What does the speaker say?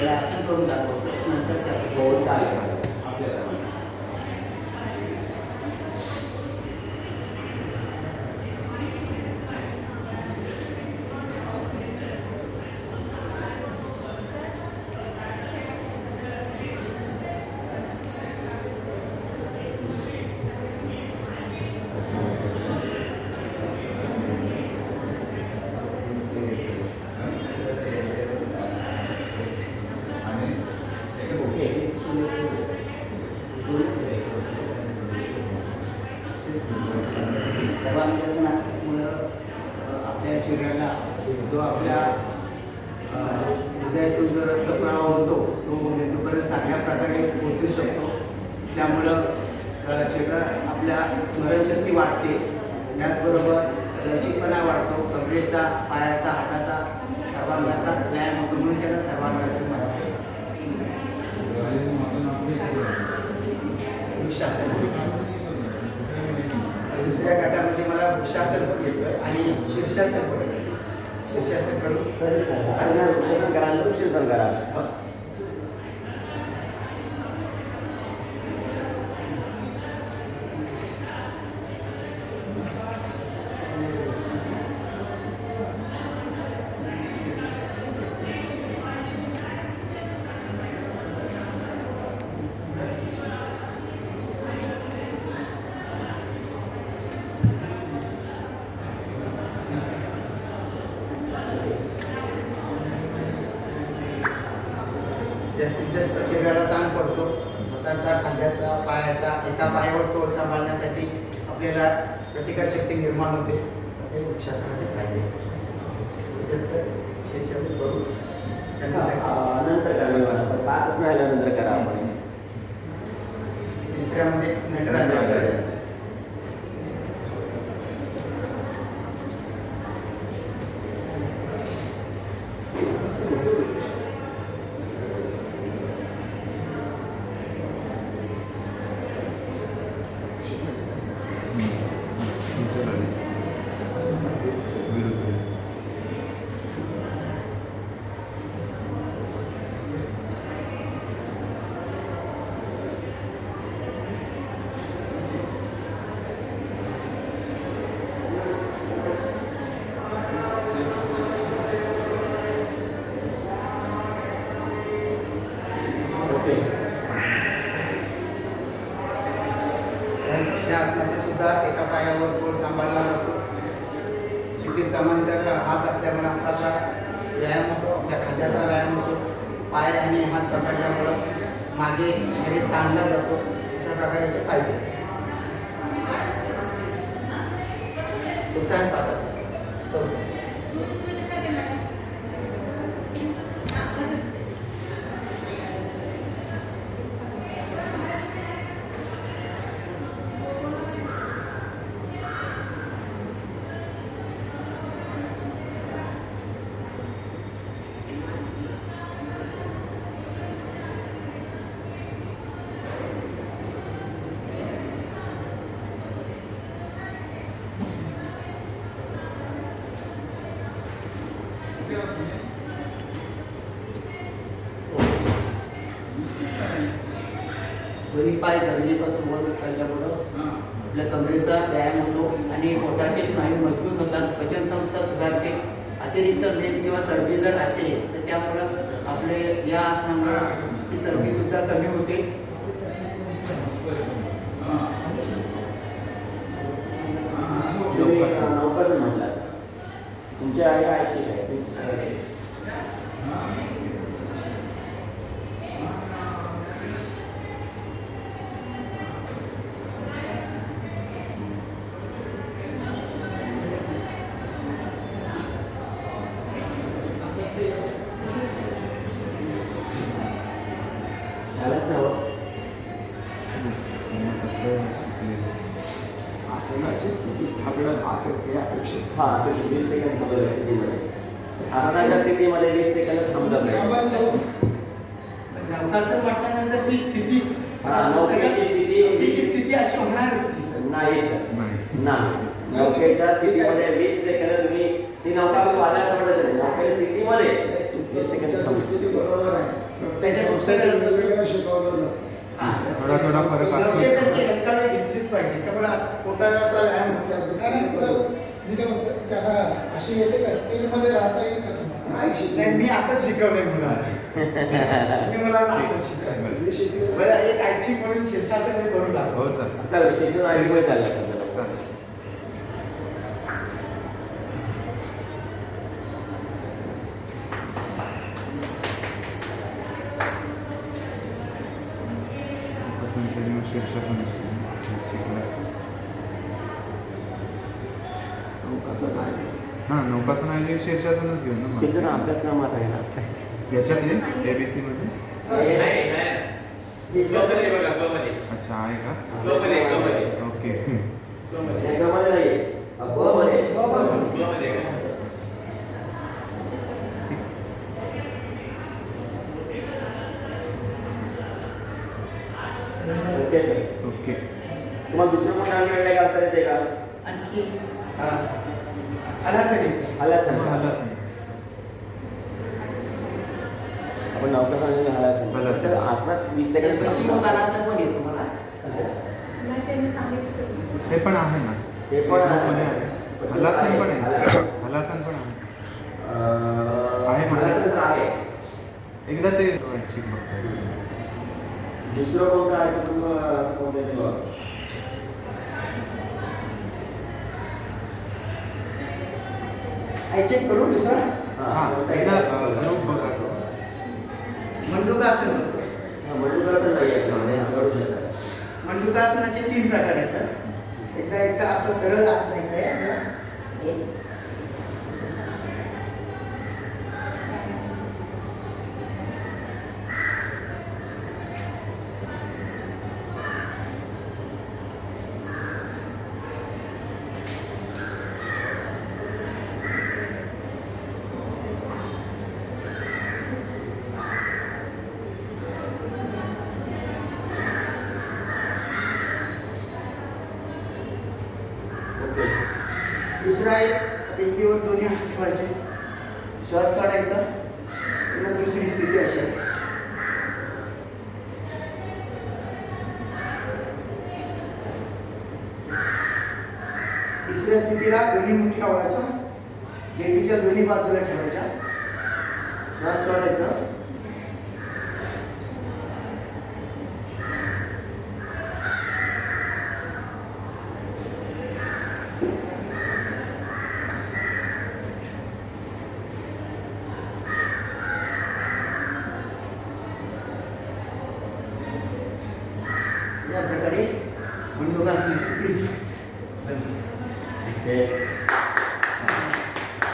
पहिला असं करून दाखवतो. नंतर त्या हो चालेल चालेल आपल्याला सर्वांगासनामुळं अ, आपल्या शरीराला जो आपल्या हृदयातून जो रक्तप्रवाह होतो तो म्हणजे मेंदूपर्यंत चांगल्या प्रकारे पोचू शकतो. त्यामुळं अ, शरीरात आपल्या स्मरणशक्ती वाढते त्याचबरोबर लवचिकपणा वाढतो कमरेचा पायाचा हाताचा सर्वांगाचा व्यायाम होतो म्हणून त्याला सर्वांगासन म्हणतात. वृक्षासन. दुसऱ्या गटामध्ये मला वृक्षासन पण येतं आणि शीर्षासन पण येतं शीर्षासन करून तरी करा आणि करा जास्तीत जास्त शरीराला ताण पडतो. हाताचा खांद्याचा पायाचा एका पायावर तोल सांभाळण्यासाठी आपल्याला प्रतिकार शक्ती निर्माण होते असे वृक्षासनाचे फायदे. शीर्षासन करू. नंतर करा निवांत. पाचच नाही आलं नंतर करा आपण. तिसऱ्यामध्ये नटराज. सुद्धा एका पायावर गोल सांभाळला जातो. क्षितिज समांतर हात असल्यामुळे हाताचा व्यायाम होतो आपल्या खांद्याचा व्यायाम होतो. पाय आणि हात पकडल्यामुळं मागे शरीर ताणला जातो. अशा प्रकारे फायदे. उत्तर पाहत असतात. दोन्ही पाय जमिनीपासून वर चालल्यामुळं आपल्या कमरेचा व्यायाम होतो आणि पोटाचे स्नायू मजबूत होतात. पचन संस्था सुधारते. अतिरिक्त मेद किंवा चरबी जर असेल तर त्यामुळं आपले या आसनामुळं ती चरबी सुद्धा कमी होते. तुमच्या आई आईची काय? आसनाची स्थिती थांबणं हा हे अपेक्षित. हा तुम्ही वीस सेकंद थांबलं स्थितीमध्ये. आसनाच्या स्थितीमध्ये वीस सेकंद थांबलं नाही. नौकासन म्हटल्यानंतर ती स्थिती नौकेची स्थिती- तिची स्थिती अशी होणारच ती सर. नाही सर. नाही. नौकेच्या स्थितीमध्ये वीस सेकंद तुम्ही ती नौका वादळात सोडत नाही. नौकेच्या स्थितीमध्ये वीस सेकंद बरोबर आहे. तसं वेगवेगळं शिकवलं. थोडा थोडा फरक असतो. घेतलीच पाहिजे. पोटाचा व्यायाम होतो मी काय म्हणतो, त्यांना अशी येते का स्थिरमध्ये राहता येईल का तुम्हाला? मी असंच शिकवलंय मुलांना. मी मुलांना असंच शिकवलंय. हे. बरं एक ऐच्छिक म्हणून शीर्षासन मी करून हो टाकतो आईशिवाय चाललं का चला चालेल. तो कसा नाही हा नौकासन आहे शीर्षासनच घेऊन ना शिक्षण मग. अभ्यासक्रमात आहे ना असं आहे. याच्यात आहे? एबीसी मध्ये? अच्छा आहे का? ओके या क्रमाने नाहीये अगोदरमध्ये. ओके सर ओके तुम्हाला दुसरं कोण नाव मिळालं का आणखी? हा. आला. आला आला सर आपण नौका सांगितलं आला आला. तर आसनात वीस सेकंद पश्चिम तालासन पण येतो मला नाही त्यांनी सांगितलं हे पण आहे ना. हे पण आहे. हलासन पण आहे. हलासन पण आहे. आहे? हलासन आहे. एकदा ते. दुसरं कोणतं आहे बघा. ऐच्छिक करू दुसरं हा एकदा ग्रुप बघ असं मंडुकासन होतं मंडूकासन नाही आहे करू शकता. मंडुकासनाचे तीन प्रकार आहेत सर एकदा एकदा असं सरळ हात द्यायचं आहे असं एक ओके. दुसरा एक पेटीवर दोन्ही हात ठेवायचे. श्वास काढायचा. पुन्हा दुसरी स्थिती अशी आहे. तिसऱ्या स्थितीला दोन्ही मुठी आवळाच्या. बेंबीच्या दोन्ही बाजूला ठेवायच्या. श्वास सोडायचा